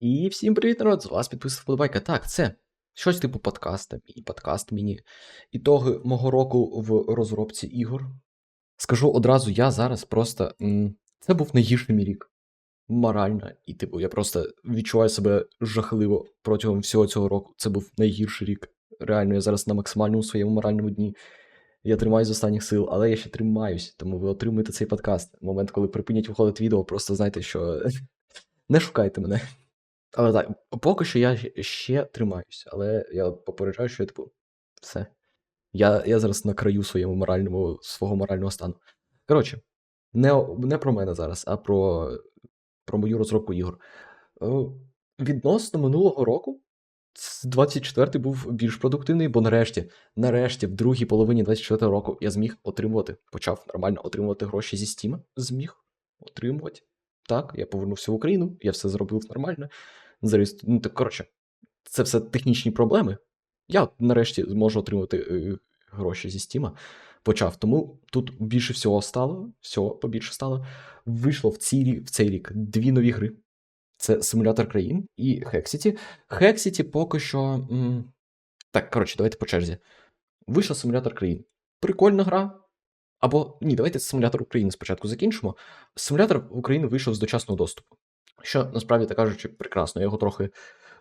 І всім привіт, народ! З вас підписав вподобайка. Так, це щось типу подкаста, і подкаст міні. Ітоги мого року в розробці ігор. Скажу одразу, я зараз просто. Це був найгірший мій рік. Морально. І, типу, я просто відчуваю себе жахливо протягом всього цього року. Це був найгірший рік. Реально, я зараз на максимальному своєму моральному дні. Я тримаюсь з останніх сил, але я ще тримаюсь, тому ви отримуєте цей подкаст. Момент, коли припинять виходити відео, просто знайте, що не шукайте мене. Але так, поки що я ще- тримаюся, але я попереджаю, що я типу, все. Я, я зараз на краю своєму моральному, свого морального стану. Коротше, не, не про мене зараз, а про, про мою розробку ігор. Е, Відносно минулого року, 24-й був більш продуктивний, бо нарешті, нарешті, в другій половині 24-го року я зміг отримувати, почав нормально отримувати гроші зі Steam. Зміг отримувати. Так, я повернувся в Україну, я все зробив нормально. Зареєстру... Ну, так, коротше, це все технічні проблеми. Я нарешті зможу отримати е, гроші зі Стіма. Почав. Тому тут більше всього стало, всього побільше стало. Вийшло в, цій, в цей рік дві нові гри. Це симулятор країн і Hexity. Hexity поки що. м, Так, коротше, давайте по черзі. Вийшов симулятор країн. Прикольна гра. Або ні, давайте симулятор України спочатку закінчимо. Симулятор України вийшов з дочасного доступу. Що насправді так кажучи, прекрасно. Я його трохи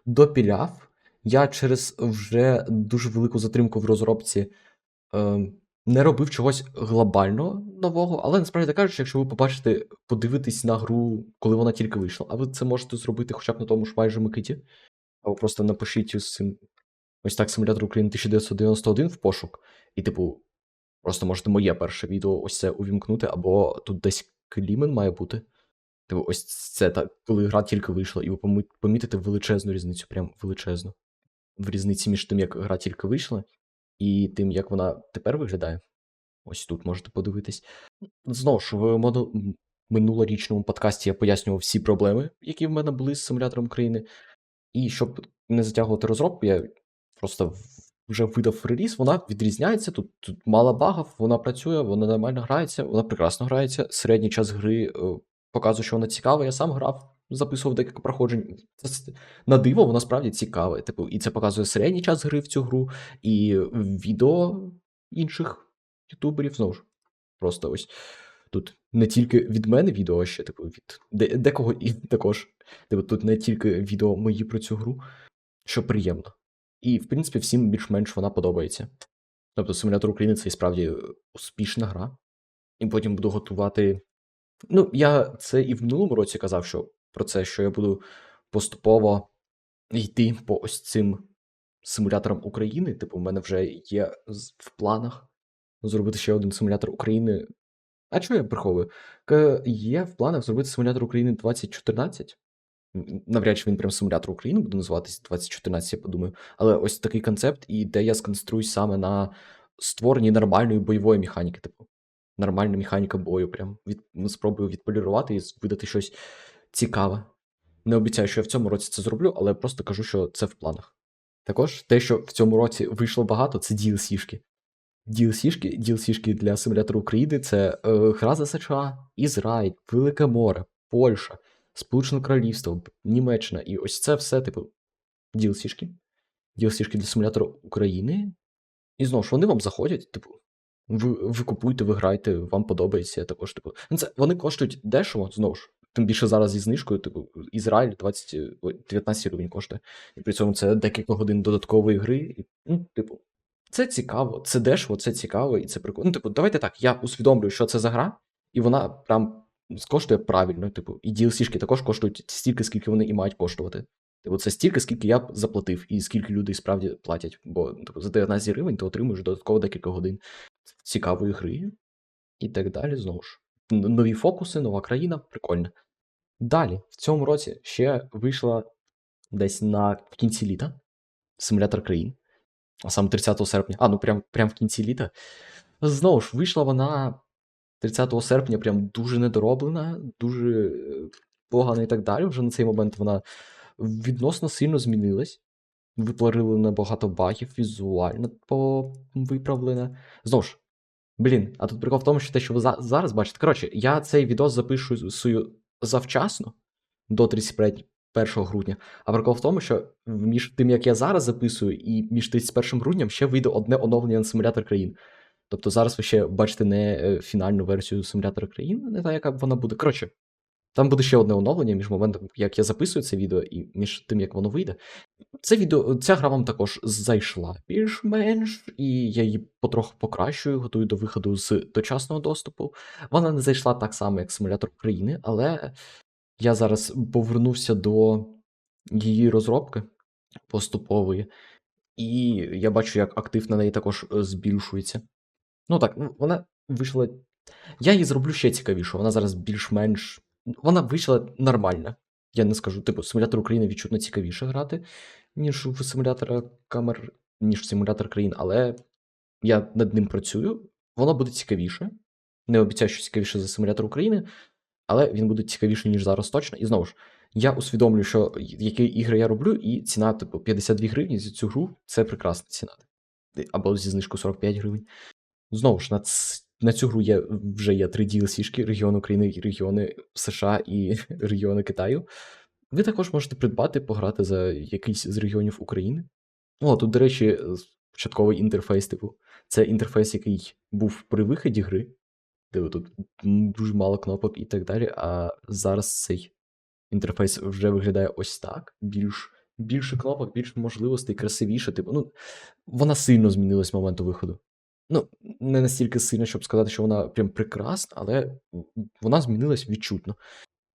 допіляв. Я через вже дуже велику затримку в розробці е, не робив чогось глобально нового, але насправді так кажучи, якщо ви побачите, подивитись на гру, коли вона тільки вийшла, а ви це можете зробити хоча б на тому ж майже Микиті, або просто напишіть ось цим ось так симулятор України 1991 в пошук, і, типу, просто можете моє перше відео ось це увімкнути, або тут десь клімен має бути. Типу, ось це так, коли гра тільки вийшла, і ви помітите величезну різницю, прям величезну. В різниці між тим, як гра тільки вийшла, і тим, як вона тепер виглядає. Ось тут можете подивитись. Знову ж, в минулорічному подкасті я пояснював всі проблеми, які в мене були з симулятором України. І щоб не затягувати розробку, я просто вже видав реліз, вона відрізняється. Тут, тут мало багів, вона працює, вона нормально грається, вона прекрасно грається. Середній час гри показує, що вона цікава. Я сам грав, записував декілька проходжень. Це, на диво, вона справді цікава. Типу, і це показує середній час гри в цю гру, і відео інших ютуберів знову ж. Просто ось тут не тільки від мене відео, а ще типу від декого і також. Типу, тут не тільки відео мої про цю гру, що приємно. І, в принципі, всім більш-менш вона подобається. Тобто, симулятор України це і справді успішна гра. І потім буду готувати. Ну, я це і в минулому році казав, що про це, що я буду поступово йти по ось цим симуляторам України. Типу, в мене вже є в планах зробити ще один симулятор України. А чого я приховую? Є в планах зробити симулятор України 2014. Навряд чи він прям симулятор України буде називатися 2014, я подумаю. Але ось такий концепт, і де я сконструюсь саме на створенні нормальної бойової механіки, типу. Нормальна механіка бою. Прям від... ну, спробую відполірувати і видати щось цікаве. Не обіцяю, що я в цьому році це зроблю, але просто кажу, що це в планах. Також те, що в цьому році вийшло багато, це DLC-шки. DLC-шки, DLC-шки для симулятору України це е, гра за США, Ізраїль, Велике море, Польща, Сполучене Королівство, Німеччина. І ось це все, типу, DLC-шки. DLC-шки для симулятору України. І знову ж вони вам заходять, типу, ви, ви купуєте, ви граєте, вам подобається також. Типу. Ну, це, вони коштують дешево, знову ж. Тим більше зараз зі знижкою, типу, Ізраїль 20, 19 гривень коштує. І при цьому це декілька годин додаткової гри. І, ну, типу, це цікаво, це дешево, це цікаво, і це прикольно. Ну, типу, давайте так, я усвідомлюю, що це за гра, і вона прям коштує правильно. Типу, і DLC-шки також коштують стільки, скільки вони і мають коштувати. Типу, це стільки, скільки я б заплатив, і скільки люди справді платять. Бо типу, за 19 гривень ти отримуєш додатково декілька годин цікавої гри і так далі. Знову ж. Нові фокуси, нова країна, прикольно. Далі, в цьому році ще вийшла десь на в кінці літа симулятор країн, а саме 30 серпня. А, ну прям, прям в кінці літа. Знову ж, вийшла вона 30 серпня, прям дуже недороблена, дуже е, погана і так далі. Вже на цей момент вона відносно сильно змінилась. Витворили набагато багів, візуально виправлена. Знову ж, блін, а тут прикол в тому, що те, що ви за- зараз бачите. Коротше, я цей відос запишу завчасно до 31 31 грудня. А прикол в тому, що між тим, як я зараз записую, і між 31 грудням ще вийде одне оновлення на симулятор країн. Тобто зараз ви ще бачите не е, фінальну версію симулятора країн, не та, яка вона буде. Коротше, там буде ще одне оновлення між моментом, як я записую це відео, і між тим, як воно вийде. Це відео, ця гра вам також зайшла більш-менш, і я її потроху покращую, готую до виходу з дочасного доступу. Вона не зайшла так само, як симулятор України, але я зараз повернувся до її розробки поступової, і я бачу, як актив на неї також е, збільшується. Ну так, ну, вона вийшла. Я її зроблю ще цікавіше. Вона зараз більш-менш. Вона вийшла нормальна. Я не скажу, типу, симулятор України відчутно цікавіше грати, ніж в симулятора камер, ніж в симулятор країн, але я над ним працюю. Воно буде цікавіше. Не обіцяю, що цікавіше за симулятор України, але він буде цікавіший, ніж зараз точно. І знову ж, я усвідомлюю, що які ігри я роблю, і ціна, типу, 52 гривні за цю гру це прекрасна ціна. Або зі знижкою 45 гривень. Знову ж, на. На цю гру є, вже є три DLC-шки, регіон України, регіони США і регіони Китаю. Ви також можете придбати, пограти за якийсь з регіонів України. О, тут, до речі, початковий інтерфейс, типу. Це інтерфейс, який був при виході гри, де тут дуже мало кнопок і так далі. А зараз цей інтерфейс вже виглядає ось так. Більш, більше кнопок, більше можливостей, красивіше. Типу, ну, вона сильно змінилась з моменту виходу. Ну, не настільки сильно, щоб сказати, що вона прям прекрасна, але вона змінилась відчутно.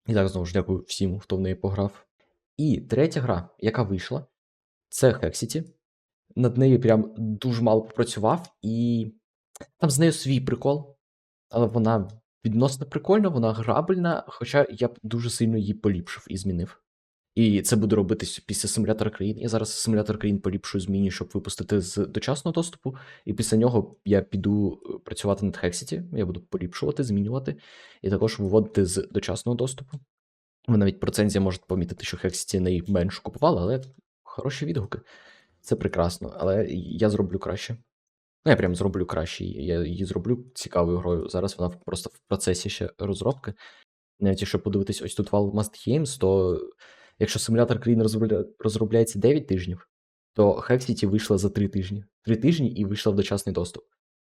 І так, знову ж дякую всім, хто в неї пограв. І третя гра, яка вийшла, це Hexity. Над нею прям дуже мало попрацював, і там з нею свій прикол, але вона відносно прикольна, вона грабельна, хоча я б дуже сильно її поліпшив і змінив. І це буде робитись після симулятора країн. Я зараз симулятор країн поліпшую, змінюю, щоб випустити з дочасного доступу. І після нього я піду працювати над Hexity, я буду поліпшувати, змінювати, і також виводити з дочасного доступу. Ви навіть про цензія можете помітити, що Hexity найменш купували, але хороші відгуки. Це прекрасно, але я зроблю краще. Ну, я прям зроблю краще. Я її зроблю цікавою грою. Зараз вона просто в процесі ще розробки. Навіть якщо подивитись ось тут Valve Must Games, то якщо симулятор країн розробля... розробляється 9 тижнів, то Hexity вийшла за 3 тижні. 3 тижні і вийшла в дочасний доступ.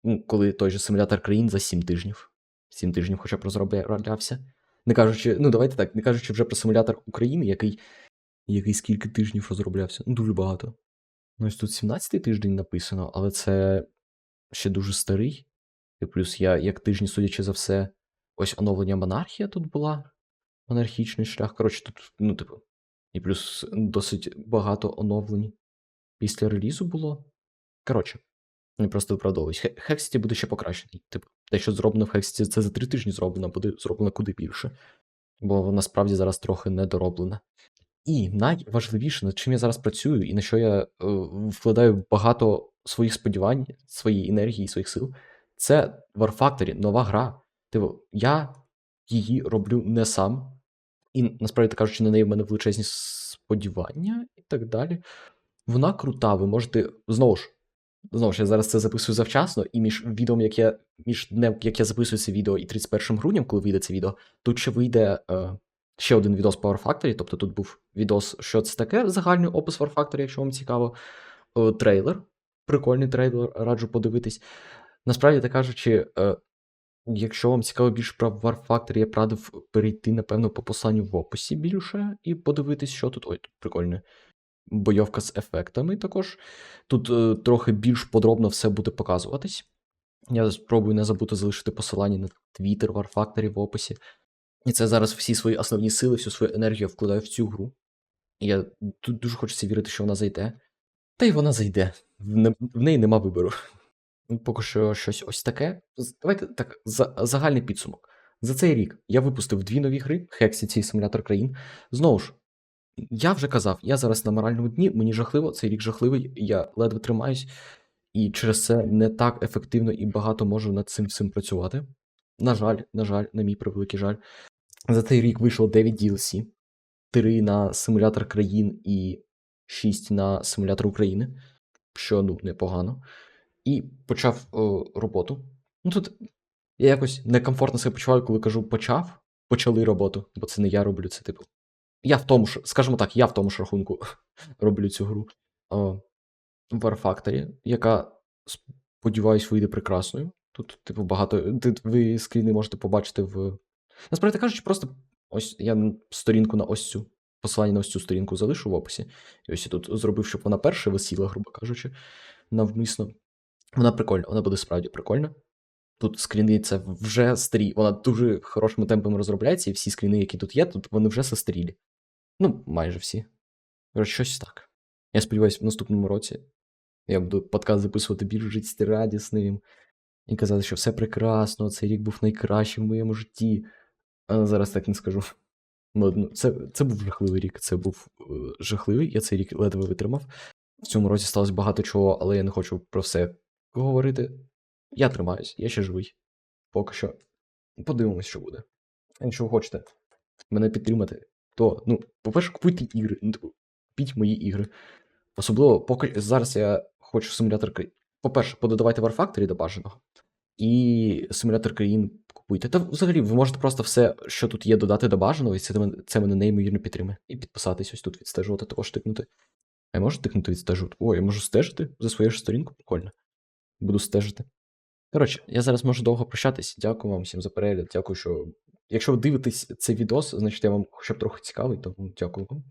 Ну, коли той же симулятор країн за 7 тижнів. 7 тижнів хоча б розроблявся. Не кажучи, ну давайте так, не кажучи вже про симулятор України, який який скільки тижнів розроблявся. Ну, дуже багато. Ну, ось тут 17-й тиждень написано, але це ще дуже старий. І плюс я, як тижні, судячи за все, ось оновлення монархія тут була. Монархічний шлях. Коротше, тут, ну, типу, і плюс досить багато оновлень після релізу було. Коротше, не просто виправдовуюсь. Hexity буде ще покращений. Типу, те, що зроблено в Hexity, це за три тижні зроблено, буде зроблено куди більше. Бо насправді зараз трохи недороблена. І найважливіше, над чим я зараз працюю, і на що я е, вкладаю багато своїх сподівань, своєї енергії, своїх сил, це War Factory, нова гра. Типу, я її роблю не сам. І насправді кажучи, на неї в мене величезні сподівання і так далі. Вона крута, ви можете. Знову ж, знову ж, я зараз це записую завчасно, і між відео, як я між днем, як я записую це відео, і 31 грудням, коли вийде це відео, тут ще вийде е, ще один відос по Factory, тобто тут був відос, що це таке, загальний опис War Factory, якщо вам цікаво. Е, трейлер. Прикольний трейлер, раджу подивитись. Насправді так кажучи, е, Якщо вам цікаво більше про War я б перейти, напевно, по посланню в описі більше і подивитись, що тут. Ой, тут прикольно. Бойовка з ефектами також. Тут е, трохи більш подробно все буде показуватись. Я спробую не забути залишити посилання на Twitter War в описі. І це зараз всі свої основні сили, всю свою енергію вкладаю в цю гру. І я тут дуже хочеться вірити, що вона зайде. Та й вона зайде. В, не... в неї нема вибору. Поки що щось ось таке. Давайте так, за, загальний підсумок. За цей рік я випустив дві нові гри: Hexity і симулятор країн. Знову ж, я вже казав, я зараз на моральному дні, мені жахливо, цей рік жахливий, я ледве тримаюсь, і через це не так ефективно і багато можу над цим всім працювати. На жаль, на жаль, на мій превеликий жаль. За цей рік вийшло 9 DLC, 3 на симулятор країн і 6 на симулятор України, що ну непогано і почав о, роботу. Ну тут я якось некомфортно себе почуваю, коли кажу почав, почали роботу, бо це не я роблю, це типу Я в тому ж, скажімо так, я в тому ж рахунку роблю цю гру. О, War Factory, яка, сподіваюсь, вийде прекрасною. Тут, типу, багато. Тут ви скріни можете побачити в. Насправді кажучи, просто ось я сторінку на ось цю. Посилання на ось цю сторінку залишу в описі. І ось я тут зробив, щоб вона перша висіла, грубо кажучи, навмисно. Вона прикольна, вона буде справді прикольна. Тут скріни це вже старі. Вона дуже хорошими темпами розробляється, і всі скріни, які тут є, тут вони вже застарілі. Ну, майже всі. Щось так. Я сподіваюся, в наступному році я буду подкаст записувати більш життєрадісним і казати, що все прекрасно, цей рік був найкращим в моєму житті. А зараз так не скажу. Ну, ну, Це, це був жахливий рік. Це був е, жахливий. Я цей рік ледве витримав. В цьому році сталося багато чого, але я не хочу про все говорити. Я тримаюсь, я ще живий. Поки що. Подивимось, що буде. Якщо ви хочете мене підтримати, то, ну, по-перше, купуйте ігри. Ну, типу, купіть мої ігри. Особливо, поки зараз я хочу симулятор країн. По-перше, пододавайте War до бажаного. І симулятор країн купуйте. Та взагалі, ви можете просто все, що тут є, додати до бажаного, і це, мен- це мене неймовірно підтримує. І підписатись ось тут, відстежувати, також тикнути. А я можу тикнути відстежувати? О, я можу стежити за своєю ж сторінкою? Прикольно. Буду стежити. Коротше, я зараз можу довго прощатись. Дякую вам всім за перегляд. Дякую, що. Якщо ви дивитесь цей відос, значить я вам хоча б трохи цікавий, тому дякую вам.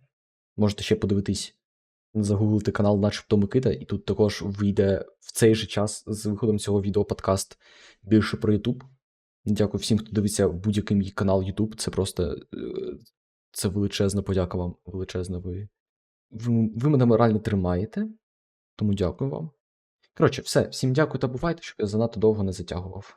Можете ще подивитись, загуглити канал начебто Микита, і тут також вийде в цей же час з виходом цього відео подкаст більше про YouTube. Дякую всім, хто дивиться будь-який мій канал YouTube. Це просто е, це величезна подяка вам. Величезна ви. Ви, ви мене морально тримаєте, тому дякую вам. Коротше, все, всім дякую та бувайте, щоб я занадто довго не затягував.